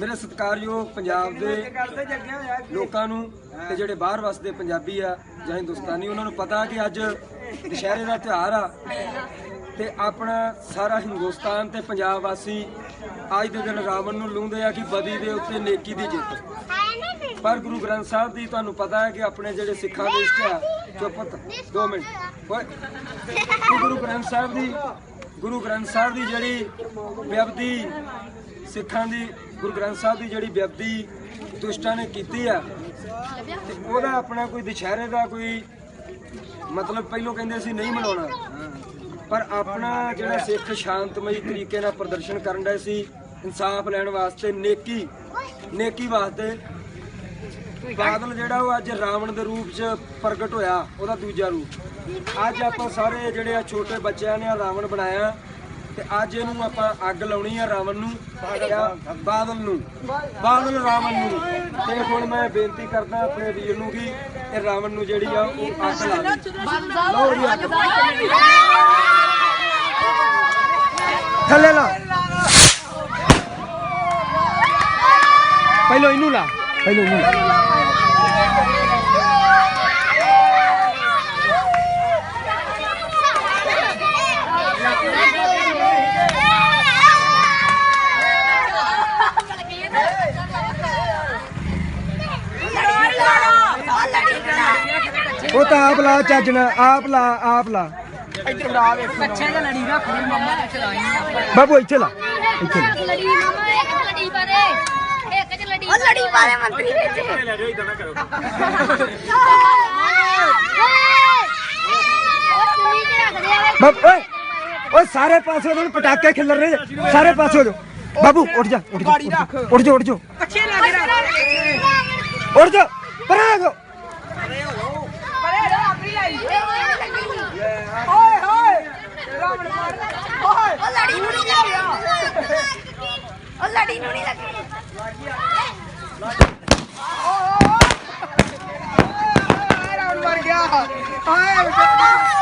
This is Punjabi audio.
ਮੇਰੇ ਸਤਿਕਾਰਯੋਗ ਪੰਜਾਬ ਦੇ ਲੋਕਾਂ ਨੂੰ ਤੇ ਜਿਹੜੇ ਬਾਹਰ ਵਸਦੇ ਪੰਜਾਬੀ ਆ ਜਾਂ ਹਿੰਦੁਸਤਾਨੀ, ਉਹਨਾਂ ਨੂੰ ਪਤਾ ਕਿ ਅੱਜ ਦੁਸ਼ਹਿਰੇ ਦਾ ਤਿਉਹਾਰ ਆ ਤੇ ਆਪਣਾ ਸਾਰਾ ਹਿੰਦੁਸਤਾਨ ਤੇ ਪੰਜਾਬ ਵਾਸੀ ਅੱਜ ਦੇ ਦਿਨ ਰਾਵਣ ਨੂੰ ਲੂੰਦੇ ਆ ਕਿ ਬਦੀ ਦੇ ਉੱਤੇ ਨੇਕੀ ਦੀ ਜਿੱਤ। ਪਰ ਗੁਰੂ ਗ੍ਰੰਥ ਸਾਹਿਬ ਦੀ ਤੁਹਾਨੂੰ ਪਤਾ ਹੈ ਕਿ ਆਪਣੇ ਜਿਹੜੇ ਸਿੱਖਾਂ ਦੇ ਇਸ਼ਟ ਆ, ਚੁੱਪ 2 ਮਿੰਟ। ਓਏ ਗੁਰੂ ਗ੍ਰੰਥ ਸਾਹਿਬ ਦੀ ਗੁਰੂ ਗ੍ਰੰਥ ਸਾਹਿਬ ਦੀ ਜਿਹੜੀ ਵਿਅਕਤੀ ਸਿੱਖਾਂ ਦੀ, ਗੁਰੂ ਗ੍ਰੰਥ ਸਾਹਿਬ ਦੀ ਜਿਹੜੀ ਵਿਅਕਤੀ ਦੁਸ਼ਟਾਂ ਨੇ ਕੀਤੀ ਆ, ਤੇ ਉਹਦਾ ਆਪਣਾ ਕੋਈ ਦੁਸ਼ਹਿਰੇ ਦਾ ਕੋਈ ਮਤਲਬ ਪਹਿਲੋਂ ਕਹਿੰਦੇ ਸੀ ਨਹੀਂ ਮਨਾਉਣਾ। ਪਰ ਆਪਣਾ ਜਿਹੜਾ ਸਿੱਖ ਸ਼ਾਂਤਮਈ ਤਰੀਕੇ ਨਾਲ ਪ੍ਰਦਰਸ਼ਨ ਕਰਨ ਦਾ ਸੀ, ਇਨਸਾਫ ਲੈਣ ਵਾਸਤੇ ਨੇਕੀ ਨੇਕੀ ਵਾਸਤੇ ਬਾਦਲ ਜਿਹੜਾ ਉਹ ਅੱਜ ਰਾਵਣ ਦੇ ਰੂਪ 'ਚ ਪ੍ਰਗਟ ਹੋਇਆ, ਉਹਦਾ ਦੂਜਾ ਰੂਪ। ਅੱਜ ਆਪਾਂ ਸਾਰੇ ਜਿਹੜੇ ਆ ਛੋਟੇ ਬੱਚਿਆਂ ਨੇ ਆ ਰਾਵਣ ਬਣਾਇਆ ਤੇ ਅੱਜ ਇਹਨੂੰ ਆਪਾਂ ਅੱਗ ਲਾਉਣੀ ਆ ਰਾਵਣ ਨੂੰ ਜਾਂ ਬਾਦਲ ਨੂੰ। ਬਾਦਲ ਰਾਵਣ ਨੂੰ। ਤੇ ਹੁਣ ਮੈਂ ਬੇਨਤੀ ਕਰਦਾ ਆਪਣੇ ਵੀਰ ਨੂੰ ਕਿ ਇਹ ਰਾਵਣ ਨੂੰ ਜਿਹੜੀ ਆ ਉਹ ਅੱਗ ਲਾ ਦੇ। ਲਓ ਜੀ ਅੱਗ। ਥੱਲੇ ਲਾ। ਪਹਿਲਾਂ ਇਹਨੂੰ ਲਾ। ਪਹਿਲਾਂ ਇਹਨੂੰ ਲਾ। ਉਹ ਤਾਂ ਆਪ ਲਾ ਚੱਜਣਾ ਆਪ ਲਾ ਆਪ ਲਾ। ਬੱਚੇ ਦਾ ਲੜੀ ਰੱਖ ਲਈ ਮੰਮਾ ਨੇ ਚਲਾਈ ਬਾਬੂ ਇੱਥੇ ਲਾ। ਇੱਥੇ ਲਾ। ਲੜੀ ਮਾਮਾ ਇੱਕ ਚ ਲੜੀ ਪਾਰੇ ਇੱਕ ਚ ਲੜੀ ਉਹ ਲੜੀ ਪਾਰੇ ਮੰਤਰੀ ਵਿੱਚ। ਲੈ ਜਾਓ ਇਦਾਂ ਨਾ ਕਰੋ। ਬਾਬ ਓਏ ਓਏ ਸਾਰੇ ਪਾਸੇ ਉਹਨਾਂ ਨੂੰ ਪਟਾਕੇ ਖਿਲਰ ਰਹੇ। ਸਾਰੇ ਪਾਸੇ ਹੋ ਜਾਓ। ਬਾਬੂ ਉੱਠ ਜਾ ਉੱਠ ਜਾ ਉੱਠ ਜਾ ਉੱਠ ਜਾ ਅੱਛੇ ਲੱਗ ਰਿਹਾ ਉੱਠ ਜਾ ਪਰਾਂ ਆ ਜਾਓ। ਪਰੇ ਰਾ ਆਪਣੀ ਲਾਈ ਓਏ ਹੋਏ ਰਾਵਣ ਮਾਰ ਓਏ ਉਹ ਲੜੀ ਨੂੰ ਨਹੀਂ ਲੱਗੀ ਉਹ ਲੜੀ ਨੂੰ ਨਹੀਂ ਲੱਗੀ ਰਾਵਣ ਮਰ ਗਿਆ ਹਾਏ